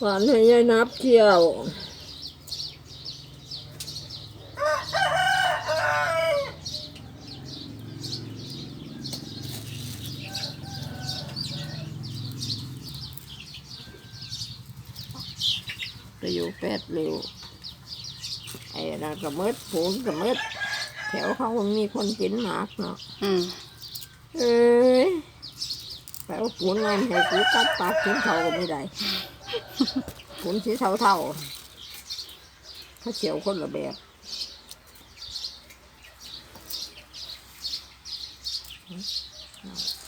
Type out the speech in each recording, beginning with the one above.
หวานให้ยายนับเที่ยวไปอยู่แปดเร็วไอ้นั่นก็มืดผูนก็มืดแถวเขามีคนกินหมากเนาะ อืม เอ้ยไปเอาผูนงานให้กูตัดปากกินเท่าก็ไม่ได้ผูนสีเท่าเท่าเขาเฉียวคนละแบบพ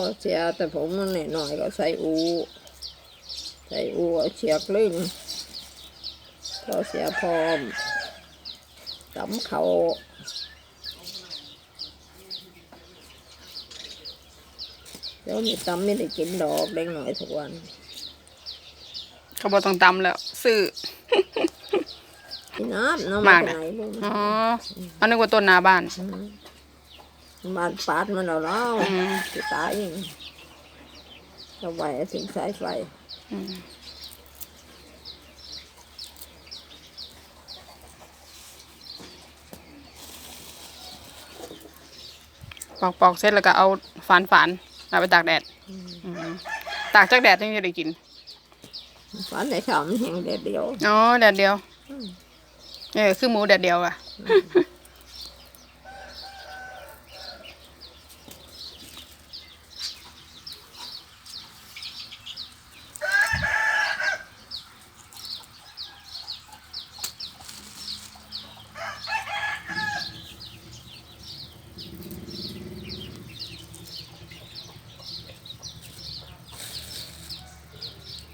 อเสียแต่ผมมันหน่อยๆก็ใส่อู ใส่อูเอาเฉียกลึงพอเสียพร้อมตำเขาเดี๋ยวนี้ตำไม่ได้กินดอกเล็กหน่อยทุกวันเขาบอกต้องตำแล้วซื้อกินน้ำน้ำมามากนะไหนลูกอ๋ออันนึกว่าต้นหนาบ้าน บ้านปาดมันเอาแล้วอืมจะตายเองจะไหวถึงสายไฟอืมปอกปอกเสร็จแล้วก็เอาฝานฝานเอาไปตากแดดอืมตากจากแดดถึงจะได้กินฝันในฉ่ำแห่งเด็ดเดียวอ๋อแดดเดียวเออคือหมูแดดเดียวอะ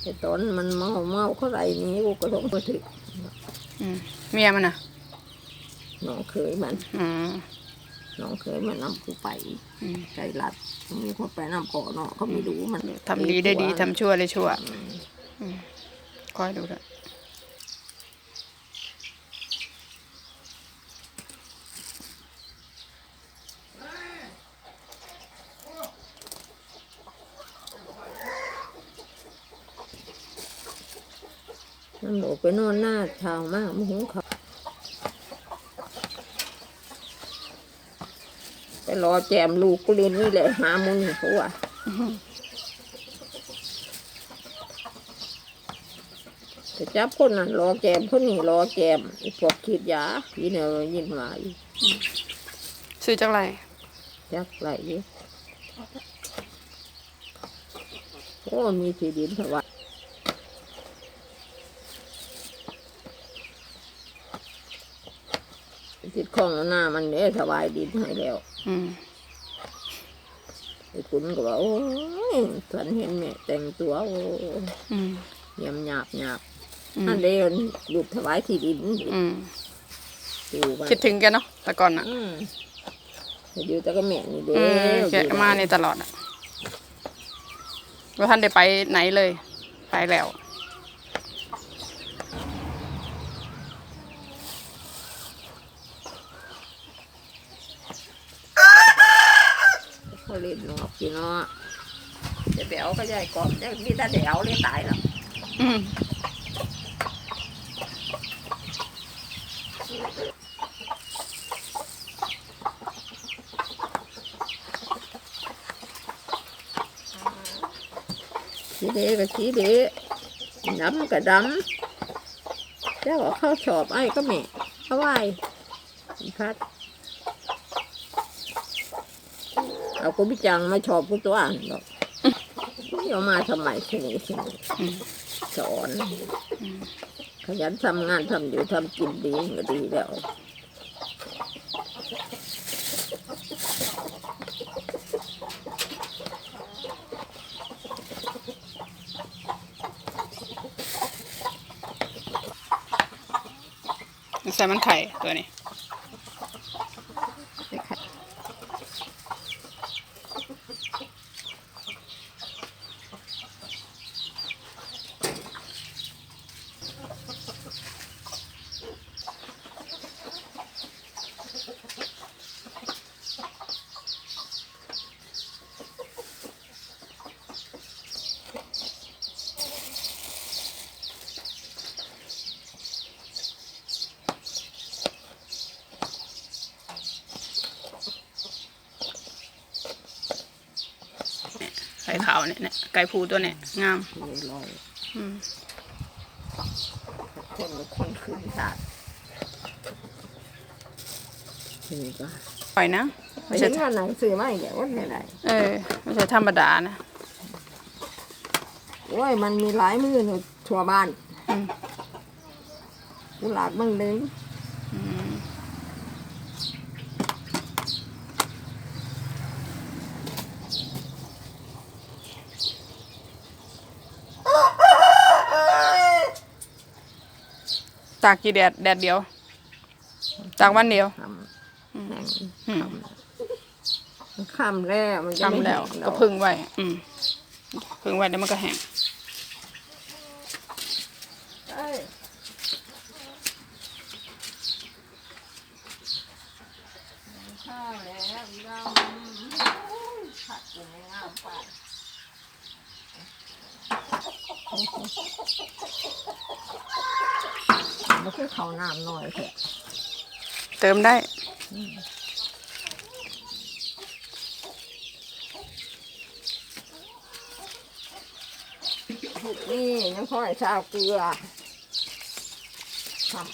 ไอ้ตอนมันเมาเมาเขาไรนี้กูก็ต้องไปถึงอืมเมียมันน่ะน้องเคยมันอืมน้องเคยมันนำกูไปอืมใจรัดมีคนไปนำก่อเนาะเขาไม่รู้มันทำดีได้ดีทำชั่วได้ชั่วอืมคอยดูด้วย มันบอกไปนอนหน้าเช้ามากมันหุงเขาวไปรอแจมลูกกูเรียนนี่แหละหามุนเขาว่าจะจับคนนั้นรอแจมคนนี้รอแจมไอ้พวกขีดยาพี่เนี่ยยินมาอีกซื้อจากไรจักไรอยู่โอ้มีที่ดินถวาย ติดของหน้ามันเนี่ยถวายดินให้แล้วอืมไอ้คุณก็บอกโอ้ยฉันเห็นแม่แต่งตัวโอ้อืมยำหยาบหยาบอืมนั่นเดียวลูกถวายที่ดินอืมดูมันคิดถึงแกเนาะแต่ก่อนอะอืมอยู่แต่ก็แม่นี่เด้อืมแกมาในตลอดอะว่าท่านได้ไปไหนเลย ไปแล้ว เขาเล่นนอกพี่เนาะจะไปเอาก็ใหญ่ก่อนจะมีแต่เดี๋ยวเลยตายแล้วอืมขี้เด็ก็ขี้เด็ดำก็ดำเจ้าก็เข้าชอบไอ้ก็แม่เอาไว้พัด เอากูพิจังมาชอบกูตัวอ่านหรอกเอามาทำไมชนีชนีอืมสอนขยันทำงานทำอยู่ทำกินดีก็ดีแล้วใส่มันไข่ตัวนี้ ไข่ขาวเนี่ยเนี่ยไก่ผูตัวเนี่ยงามนี่ลอยอืมคนกับคนขึ้นศาสตร์นี่ก็ปล่อยนะไปไม่เห็ใช่นว่าหนังสือมาอีกแล้วว่าไหนไหนเออไม่ใช่ธรรมดานะโอ้ยมันมีหลายมืออยู่ทั่วบ้านอืมกุหลาบมึงเลย อืม ตากกี่แดดแดดเดียว ตากวันเดียวทำแห้งอืมมันค่ำแล้วมันจะไม่ทำแล้วห้งก็พึ่งไว้ อืมพึ่งไว้แล้วมันก็แห้งเอ้ยข้าวแล้วอีดำโอ้ยผัดอยู่ในงามไป มันคือเขาวน้ำหน่อยเถอะเติมได้ นี่ยังค่อยชาวเกลือทำ